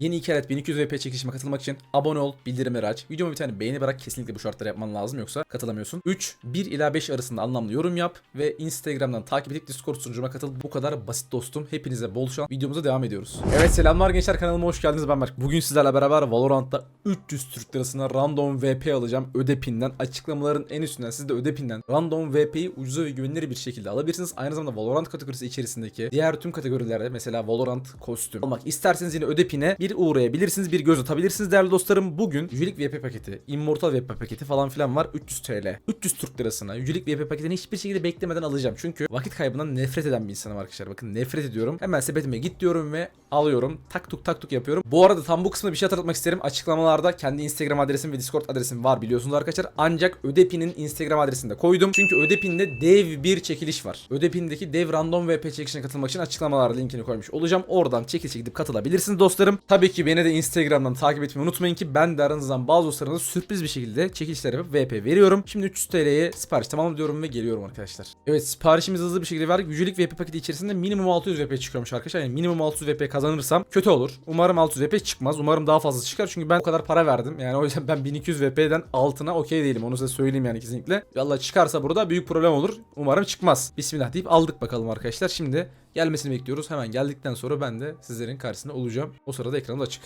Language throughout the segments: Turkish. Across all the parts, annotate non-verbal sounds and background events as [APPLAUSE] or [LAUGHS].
Yeni 2 adet 1200 VP çekilişime katılmak için abone ol, bildirimleri aç. Videoma bir tane beğeni bırak kesinlikle bu şartları yapman lazım yoksa katılamıyorsun. 3. 1 ila 5 arasında anlamlı yorum yap ve Instagram'dan takip edip Discord sunucuma katıl. Bu kadar basit dostum. Hepinize bol şans. Videomuza devam ediyoruz. Evet selamlar gençler kanalıma hoş geldiniz ben Berk. Bugün sizlerle beraber Valorant'ta 300 Türk lirasına random VP alacağım. Ödepin'den açıklamaların en üstünden siz de Ödepin'den random VP'yi ucuza ve güvenilir bir şekilde alabilirsiniz. Aynı zamanda Valorant kategorisi içerisindeki diğer tüm kategorilerde mesela Valorant kostüm almak isterseniz yine Ödepin'e bir uğrayabilirsiniz, bir göz atabilirsiniz değerli dostlarım. Bugün Yücelik VP paketi, Immortal VP paketi falan filan var 300 TL. 300 Türk lirasına Yücelik VP paketini hiçbir şekilde beklemeden alacağım. Çünkü vakit kaybından nefret eden bir insanım arkadaşlar. Bakın nefret ediyorum. Hemen sepetime git diyorum ve alıyorum. Tak tuk tak tuk yapıyorum. Bu arada tam bu kısmda bir şey hatırlatmak isterim. Açıklamalarda kendi Instagram adresim ve Discord adresim var biliyorsunuz arkadaşlar. Ancak Ödepin'in Instagram adresini de koydum. Çünkü Ödepin'de dev bir çekiliş var. Ödepin'deki dev random VP çekilişine katılmak için açıklamalarda linkini koymuş olacağım. Oradan çekilişe gidip katılabilirsiniz dostlarım. Tabii ki beni de Instagram'dan takip etmeyi unutmayın ki ben de aranızdan bazı dostlarınıza sürpriz bir şekilde çekilişler yapıp VP veriyorum. Şimdi 300 TL'ye sipariş tamam diyorum ve geliyorum arkadaşlar. Evet siparişimizi hızlı bir şekilde verdik. Yücelik VP paketi içerisinde minimum 600 VP çıkıyormuş arkadaşlar. Yani minimum 600 VP kazanırsam kötü olur. Umarım 600 VP çıkmaz. Umarım daha fazla çıkar. Çünkü ben o kadar para verdim. Yani o yüzden ben 1200 VP'den altına okey değilim. Onu size söyleyeyim yani kesinlikle. Valla çıkarsa burada büyük problem olur. Umarım çıkmaz. Bismillah deyip aldık bakalım arkadaşlar. Şimdi gelmesini bekliyoruz. Hemen geldikten sonra ben de sizlerin karşısında olacağım. O sırada ekranı açık.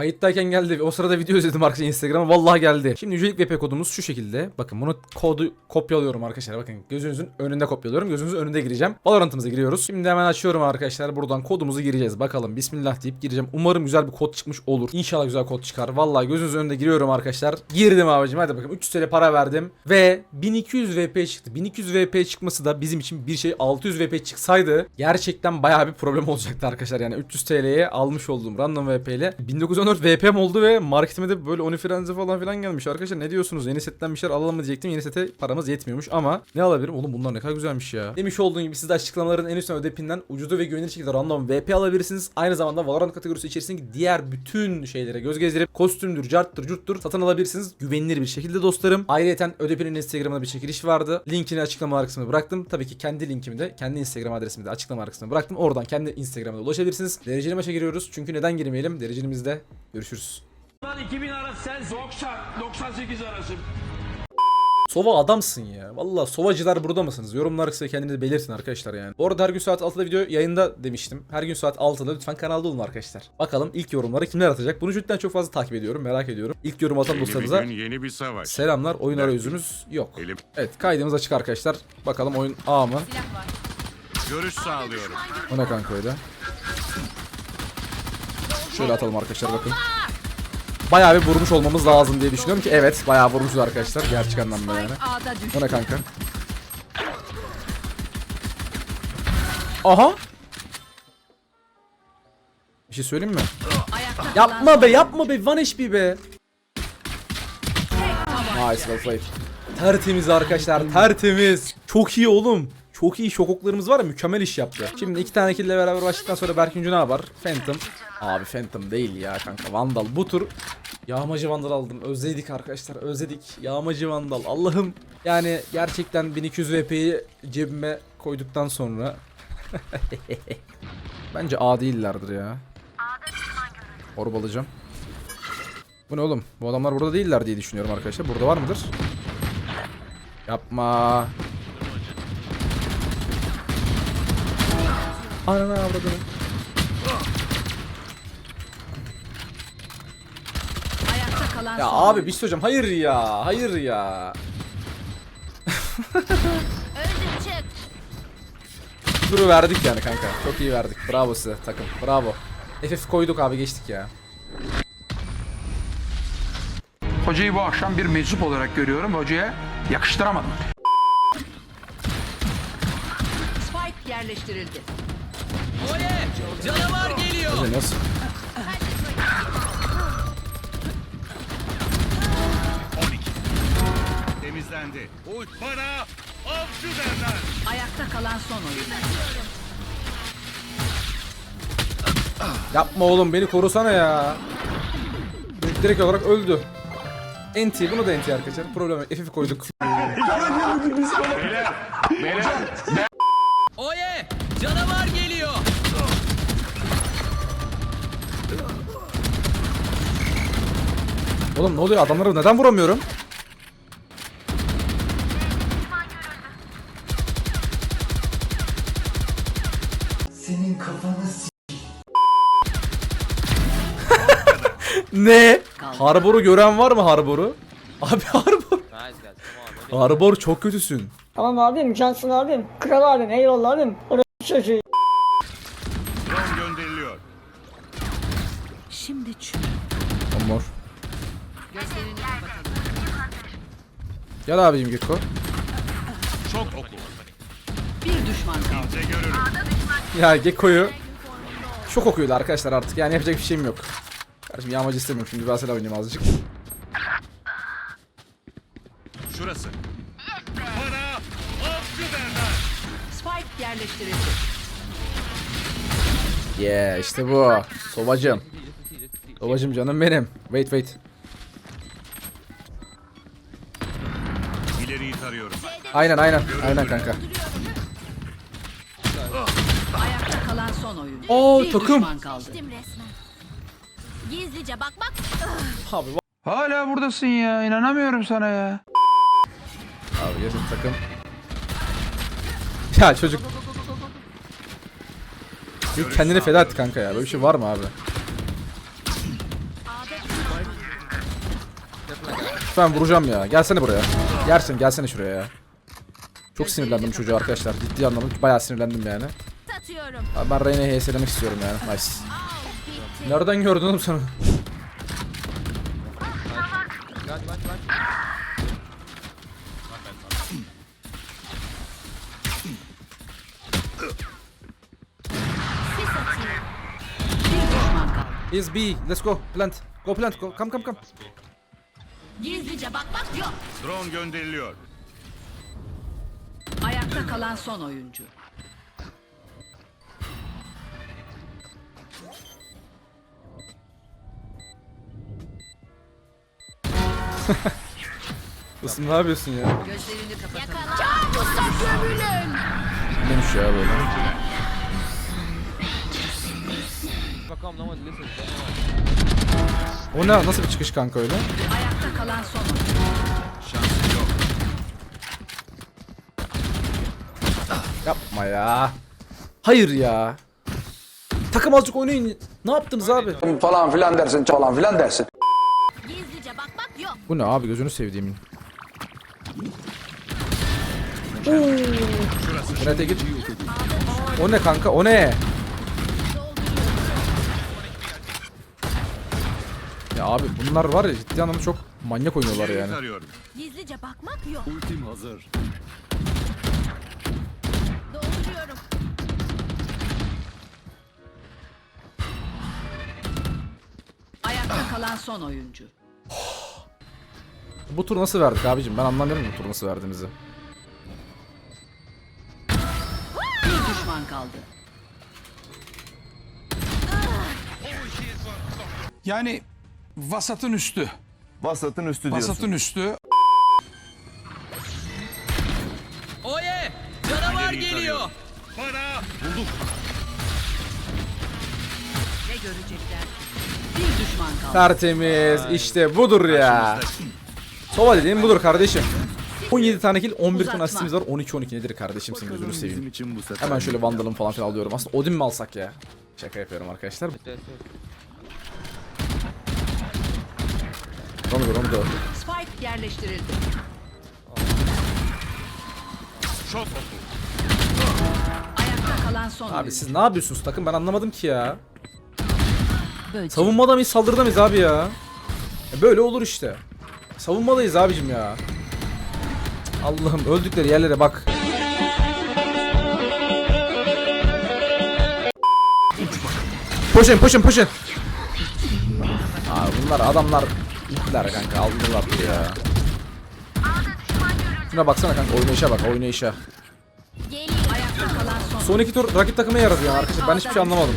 Kayıttayken geldi. O sırada video izledim arkadaşlar Instagram'a. Vallahi geldi. Şimdi ücretlik VP kodumuz şu şekilde. Bakın bunu kodu kopyalıyorum arkadaşlar. Bakın gözünüzün önünde kopyalıyorum. Gözünüzün önünde gireceğim. Valorant'ımıza giriyoruz. Şimdi hemen açıyorum arkadaşlar. Buradan kodumuzu gireceğiz. Bakalım bismillah deyip gireceğim. Umarım güzel bir kod çıkmış olur. İnşallah güzel kod çıkar. Vallahi gözünüzün önünde giriyorum arkadaşlar. Girdim abicim. Hadi bakalım. 300 TL para verdim. Ve 1200 VP çıktı. 1200 VP çıkması da bizim için bir şey 600 VP çıksaydı gerçekten bayağı bir problem [LAUGHS] olacaktı arkadaşlar. Yani 300 TL'ye almış olduğum random VP ile 1914 VP'm oldu ve marketime de böyle Onifrenzi falan filan gelmiş. Arkadaşlar ne diyorsunuz? Yeni setten bir şeyler alalım mı diyecektim. Yeni sete paramız yetmiyormuş ama ne alabilirim? Oğlum bunlar ne kadar güzelmiş ya. Demiş olduğum gibi siz de açıklamaların en üstüne ödepinden ucuza ve güvenilir şekilde random VP alabilirsiniz. Aynı zamanda Valorant kategorisi içerisindeki diğer bütün şeylere göz gezdirip kostümdür, carttır, curttur satın alabilirsiniz. Güvenilir bir şekilde dostlarım. Ayrıca ödepinin Instagram'da bir çekiliş vardı. Linkini açıklama kısmına bıraktım. Tabii ki kendi linkimi de kendi Instagram adresimi de açıklama kısmına bıraktım. Oradan kendi Instagram'da ulaşabilirsiniz. Dereceli maça giriyoruz. Çünkü neden girmeyelim? Derecelimizde görüşürüz. 2000 arası sen 90 98 arası. Sova adamsın ya. Valla Sovacılar burada mısınız? Yorumlar kısa kendinizi belirtin arkadaşlar yani. Bu arada her gün saat 6'da video yayında demiştim. Her gün saat 6'da lütfen kanalda olun arkadaşlar. Bakalım ilk yorumları kimler atacak? Bunu cidden çok fazla takip ediyorum. Merak ediyorum. İlk yorum atan Yeni bir dostlarımıza gün, yeni bir savaş. selamlar. Oyun arayüzümüz yok. Elim Evet kaydımız açık arkadaşlar. Bakalım oyun A mı? görüş sağlıyorum. O ne kanka öyle? Şöyle atalım arkadaşlar bakın. Bayağı bir vurmuş olmamız lazım diye düşünüyorum ki evet bayağı vurmuşuz arkadaşlar gerçek anlamda yani. O ne kanka? Aha. Bir şey söyleyeyim mi? Yapma be yapma be One HP be. Nice well played. Tertemiz arkadaşlar tertemiz. Çok iyi oğlum. Çok iyi şokoklarımız var ya mükemmel iş yaptı. Şimdi iki tane kill ile beraber başladıktan sonra Berkinci ne yapar? Phantom. Abi Phantom değil ya kanka Vandal. Bu tur Yağmacı Vandal aldım. Özledik arkadaşlar özledik. Yağmacı Vandal. Allah'ım. Yani gerçekten 1200 VP'yi cebime koyduktan sonra [LAUGHS] Bence A değillerdir ya. Orb alacağım. Bu ne oğlum? Bu adamlar burada değiller diye düşünüyorum arkadaşlar. Burada var mıdır? Yapma. Ananı avradını. ayakta kalan Ya son abi bir şey söyleyeceğim. Hayır ya. Hayır ya. Turu verdik yani kanka. Çok iyi verdik. Bravo size takım. Bravo. FF koyduk abi geçtik ya. Hocayı bu akşam bir meczup olarak görüyorum. Hocaya yakıştıramadım. Spike yerleştirildi. Hadi nasıl? Temizlendi. Uç bana avcı derler. Ayakta kalan son oyun. Yapma oğlum beni korusana ya. Çocuk direkt olarak öldü. NT bunu da NT arkadaşlar. Problem yok. FF koyduk. Oye! Canavar geliyor! Oğlum ne oluyor adamları neden vuramıyorum? Senin kafanı [LAUGHS] Ne? Harbor'u gören var mı Harbor'u? Abi Harbor. Harbor çok kötüsün. Tamam abim, cansın abim. Kral abim, eyvallah abim. Orası çocuğu. Gel abicim Gekko. Çok oku. Bir düşman kaldı. Ya Gekko'yu çok okuyordu arkadaşlar artık. Yani yapacak bir şeyim yok. Kardeşim yağmacı istemiyorum şimdi ben sana oynayayım azıcık. Şurası. Bana avcı derler. Spike yerleştirildi. Yeah işte bu. Sobacım. Sobacım canım benim. Wait wait. Aynen aynen. Aynen kanka. Ayakta kalan son oyuncu. Oo, bir takım. düşman kaldı. resmen. Gizlice bak bak. Abi Hala buradasın ya. inanamıyorum sana ya. Abi yazın takım. Ya çocuk. Bir kendini feda etti kanka ya. Böyle bir şey var mı abi? Lütfen vuracağım ya. Gelsene buraya. Yersin gelsene şuraya ya. Çok sinirlendim çocuğa arkadaşlar. Ciddi anlamda bayağı sinirlendim yani. Abi ben Reyna'yı HS'lemek istiyorum yani. Nice. Nereden gördün oğlum sen? Is B. Let's go. Plant. Go plant. Go. Come come come. Gizlice bak bak yok. Drone gönderiliyor. Ayakta kalan son oyuncu. [LAUGHS] Isın ne yapıyorsun ya? Gözlerini kapatalım. Kabusa gömülün. Neymiş ya böyle? Listens. O ne? Nasıl bir çıkış kanka öyle? Ayakta kalan son oyuncu. Şansı yok. Yapma ya. Hayır ya. Takım azıcık oynayın. Ne yaptınız abi? falan filan dersin falan filan dersin. Gizlice bak bak yok. Bu ne abi gözünü sevdiğimin. Nereye git? O ne kanka? O ne? Ya abi bunlar var ya ciddi anlamda çok manyak oynuyorlar yani. Gizlice bakmak yok. Ultim hazır. Kalan son oyuncu. Bu tur nasıl verdik abicim? Ben anlamıyorum bu tur nasıl verdiğimizi. Bir düşman kaldı. Yani vasatın üstü. Vasatın üstü Vasatın üstü. İleriyi geliyor. Bana bulduk. Ne görecekler? Tertemiz. İşte budur ya. Sova dediğim budur kardeşim. 17 tane kill, 11 tane asistimiz var. 12-12 nedir kardeşim senin gözünü seveyim. Hemen şöyle Vandal'ım falan filan alıyorum. Aslında Odin mi alsak ya? Şaka yapıyorum arkadaşlar. Yes, yes. Romulo Romulo. Spike yerleştirildi. Çok oku. Ayakta kalan son Abi siz ne yapıyorsunuz takım ben anlamadım ki ya. Böcek. Savunmada mıyız saldırıda mıyız abi ya? E böyle olur işte. Savunmadayız abicim ya. Allah'ım öldükleri yerlere bak. Push'in push'in push'in. Abi bunlar adamlar gittiler kanka aldılar ya. Şuna baksana kanka oynayışa bak oynayışa. Son iki tur rakip takıma yaradı yani arkadaşlar ben hiçbir şey anlamadım.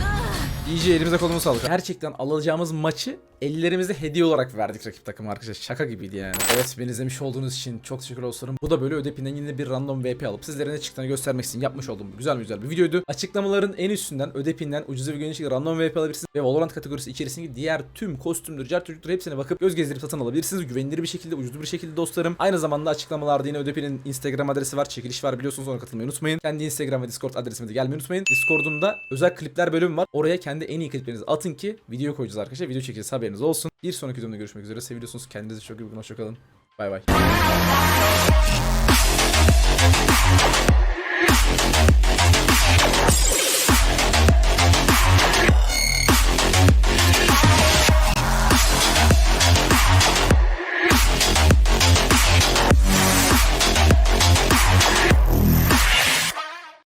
GG elimize kolumuza sağlık. Gerçekten alacağımız maçı ellerimizde hediye olarak verdik rakip takıma arkadaşlar. Şaka gibiydi yani. Evet beni izlemiş olduğunuz için çok teşekkür olsun. Bu da böyle ödepinden yine bir random VP alıp sizlere ne çıktığını göstermek için yapmış olduğum güzel güzel bir videoydu. Açıklamaların en üstünden ödepinden ucuz ve şekilde random VP alabilirsiniz. Ve Valorant kategorisi içerisindeki diğer tüm kostümleri, car çocukları hepsine bakıp göz gezdirip satın alabilirsiniz. Güvenilir bir şekilde, ucuz bir şekilde dostlarım. Aynı zamanda açıklamalarda yine ödepinin Instagram adresi var. Çekiliş var biliyorsunuz ona katılmayı unutmayın. Kendi Instagram ve Discord adresime de gelmeyi unutmayın. Discord'umda özel klipler bölümü var. Oraya kendi en iyi kliplerinizi atın ki video koyacağız arkadaşlar. Video çekeceğiz haberiniz olsun. Bir sonraki videomda görüşmek üzere. Seviyorsunuz. Kendinize çok iyi bakın. Hoşçakalın. Bay bay.